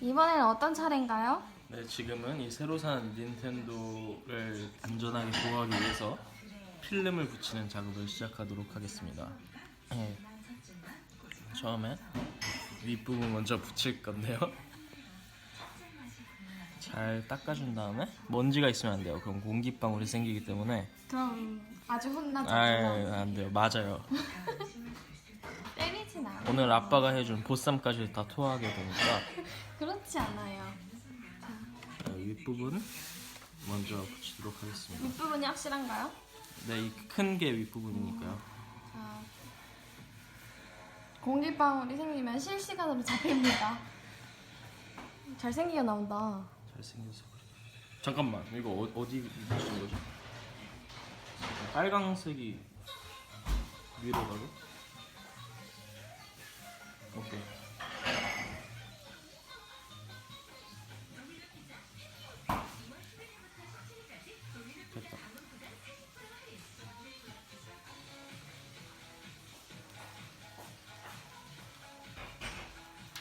이번에는 어떤 차례인가요? 네, 지금은 이 새로 산 닌텐도를 안전하게 보호하기 위해서 필름을 붙이는 작업을 시작하도록 하겠습니다. 네. 처음에 윗부분 먼저 붙일 건데요. 잘 닦아준 다음에 먼지가 있으면 안 돼요. 그럼 공기방울이 생기기 때문에 그럼 아주 혼나죠. 아, 안 돼요. 맞아요. 오늘 아빠가 해준 보쌈까지 다 토하게 되니까 그렇지 않아요. 네, 윗부분 먼저 붙이도록 하겠습니다. 윗부분이 확실한가요? 네, 이 큰 게 윗부분이니까요. 자, 공기방울이 생기면 실시간으로 잡힙니다. 잘생기게 나온다. 잘생겨서 그래. 잠깐만, 이거 어, 어디 붙이는 거죠? 빨강색이 위로 가고?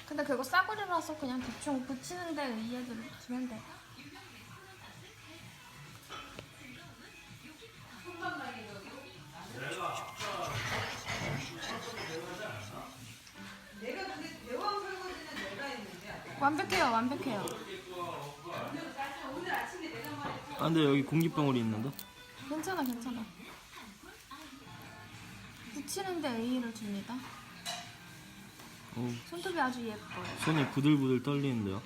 근데 그거 싸구려라서 그냥 대충 붙이는데 의해를 주면 돼. 완벽해요, 완벽해요. 아, 근데 여기 공기방울이 있는데? 괜찮아, 괜찮아. 붙이는데 의의를 줍니다. 오, 손톱이 아주 예뻐요. 손이 부들부들 떨리는데요.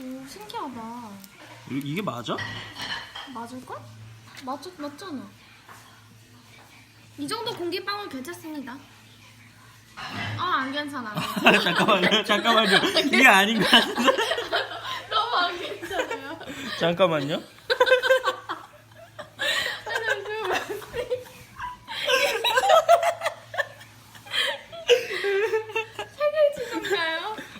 오, 신기하다. 이- 이게 맞아? 맞을걸? 맞, 맞잖아. 이 정도 공기방울 괜찮습니다. 아, 안 괜찮아. 잠깐만요, 잠깐만요. 이게 아닌 것 같은데? 너무 안 괜찮아요. 잠깐만요.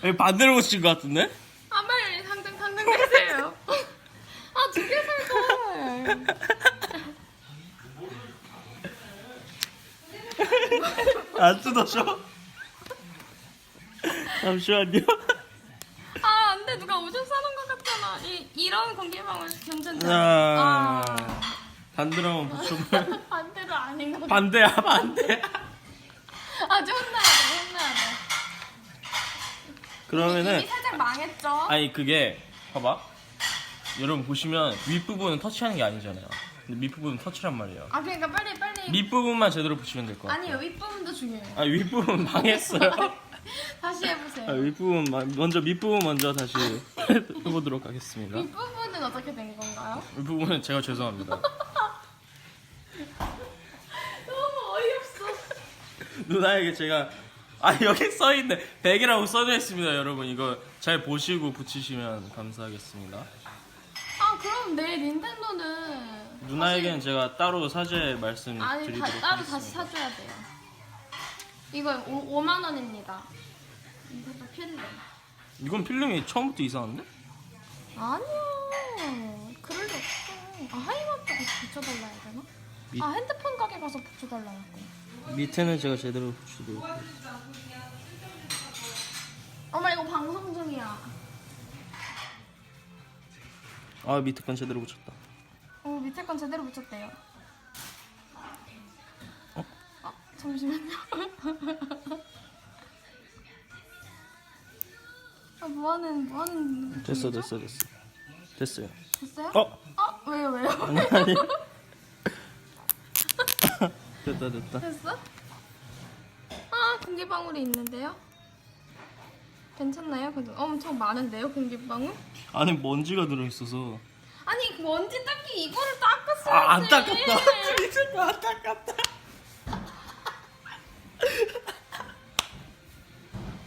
아니, 반대로 붙인 것 같은데? 아, 빨리 당장 당장 내세요. 아, 두 개 살 걸. 안 뜯어져? 잠시만요. 아, 안 돼. 누가 오줌 싸는 것 같잖아. 이, 이런 공기방울 괜찮잖아. 아, 아, 반대로 붙여봐. 반대로 아닌 것 같아. 반대야, 반대. 아주 혼나야 돼, 혼나야 돼. 그러면은, 입이 살짝 망했죠? 아니, 그게, 봐봐. 여러분 보시면 윗부분은 터치하는 게 아니잖아요. 근데 밑부분은 터치란 말이에요. 아, 그러니까 빨리, 빨리. 밑부분만 제대로 붙이면 될 것 같아요. 아니요, 윗부분도 중요해요. 아, 윗부분 망했어요. 다시 해보세요. 아, 윗부분, 마- 먼저 밑부분 먼저 다시 해보도록 하겠습니다. 윗부분은 어떻게 된 건가요? 윗부분은 제가 죄송합니다. 너무 어이없어. 누나에게 제가 아 여기 써있네 100이라고 써져 있습니다 여러분 이거 잘 보시고 붙이시면 감사하겠습니다 아, 그럼 내 닌텐도는. 누나에게는 제가 따로 사죄 아니, 말씀드리도록 다, 따로 다시 하겠습니다 사줘야 돼요. 이거 5, 5만 원입니다. 닌텐도 필름. 이건 필름이 처음부터 이상한데? 아니요. 그럴 리 없어. 아, 하이마트 가서 붙여달라 해야 되나? 미- 아, 핸드폰 가게 가서 붙여달라 하고. 밑에는 제가 제대로 하겠습니다 엄마, 이거 방송 중이야. 아 밑에 건 제대로 붙였다 어, 밑에 건 제대로 붙였대요. 잠시만요. 아, 뭐하는, 뭐하는. 됐어? 됐어 됐어 됐어요 됐어요? 어? 아, 왜요, 왜요? 아니 됐다 됐다 됐어? 아, 공기방울이 있는데요? 괜찮나요? 그래도 엄청 많은데요, 공기방울? 안에 먼지가 들어있어서 아니, 먼지 닦기 이거를 닦았어야지. 아안 닦았다 진짜 안 닦았다